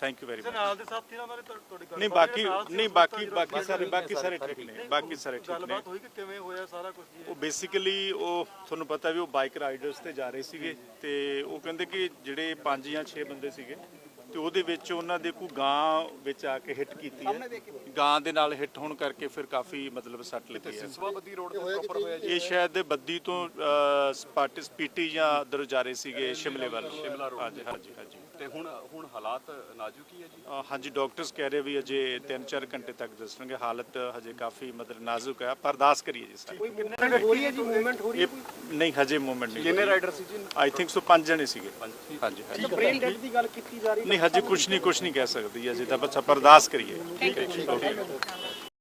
thank you very much ਨਾਲ ਦੇ ਸਾਥੀ ਨਾਲ ਤੁਹਾਡੀ ਗੱਲ ਨਹੀਂ ਬਾਕੀ ਨਹੀਂ ਬਾਕੀ ਬਾਕੀ ਸਾਰੇ ਬਾਕੀ ਸਾਰੇ ਠੀਕ ਨੇ। ਬਾਕੀ ਸਾਰੇ ਠੀਕ ਨੇ। ਗੱਲਬਾਤ ਹੋਈ ਕਿ ਕਿਵੇਂ ਹੋਇਆ ਸਾਰਾ ਕੁਝ ਉਹ ਬੇਸਿਕਲੀ ਉਹ ਤੁਹਾਨੂੰ ਪਤਾ ਵੀ ਉਹ ਬਾਈਕ ਰਾਈਡਰਸ ਤੇ ਜਾ ਰਹੇ ਸੀਗੇ ਤੇ ਉਹ ਕਹਿੰਦੇ ਕਿ ਜਿਹੜੇ 5 ਜਾਂ 6 ਬੰਦੇ ਸੀਗੇ ਤੇ ਉਹਦੇ ਵਿੱਚ ਉਹਨਾਂ ਦੇ ਕੋਈ ਗਾਂ ਵਿੱਚ ਆ ਕੇ ਹਿੱਟ ਕੀਤੀ ਹੈ? ਗਾਂ ਦੇ ਨਾਲ ਹਿੱਟ ਹੋਣ ਕਰਕੇ ਫਿਰ ਕਾਫੀ ਮਤਲਬ ਸੱਟ ਲੱਗੀ ਹੈ। ਬੱਦੀ ਰੋਡ ਤੇ ਪ੍ਰੋਪਰ ਹੋਇਆ ਇਹ ਸ਼ਾਇਦ ਬੱਦੀ ਤੋਂ ਸਪਾਟਿਸ ਪੀਟੀ ਜਾਂ ਉਧਰ ਜਾ ਰਹੇ ਸੀਗੇ ਸ਼ਿਮਲੇ ਵੱਲ। ਸ਼ਿਮਲਾ ਰੋਡ ਹਾਂਜੀ ਹਾਂਜੀ ਹਾਂਜੀ। ਤੇ ਹੁਣ ਹੁਣ ਹਾਲਾਤ ਨਾਜ਼ੁਕ ਹੀ ਹੈ ਜੀ? ਅ, ਹਾਂਜੀ ਡਾਕਟਰਸ ਕਹਿ ਰਹੇ ਵੀ ਅਜੇ 3-4 ਘੰਟੇ ਤੱਕ ਦੱਸਣਗੇ। ਹਾਲਤ ਹਜੇ ਕਾਫੀ ਮਤਲਬ ਨਾਜ਼ੁਕ ਹੈ। ਪਰ ਅਰਦਾਸ ਕਰੀਏ ਜੀ ਸਾਰੇ। ਹੋ ਰਹੀ ਹੈ ਜੀ? ਮੂਵਮੈਂਟ ਹੋ ਰਹੀ ਇਹ ਨਹੀਂ ਹਜੇ ਮੂਵਮੈਂਟ ਨਹੀਂ ਕਿੰਨੇ ਰਾਈਡਰ ਸੀ ਜੀ? ਆਈ ਥਿੰਕ ਸੋ ਪੰਜ ਜਣੇ ਸੀਗੇ। ਹਾਂਜੀ ਹਾਂਜੀ। ਹੈ ਬ੍ਰੇਨ ਡੈਡ ਦੀ ਗੱਲ ਕੀਤੀ ਜਾ ਰਹੀ ਨਹੀਂ ਹਜੇ ਕੁਝ ਨਹੀਂ ਕੁਝ ਨਹੀਂ ਕਹਿ ਸਕਦੀ ਅਜੇ ਤਾਂ ਬਸ ਆਪਾਂ ਅਰਦਾਸ ਕਰੀਏ। ਠੀਕ ਹੈ ਜੀ ਓਕੇ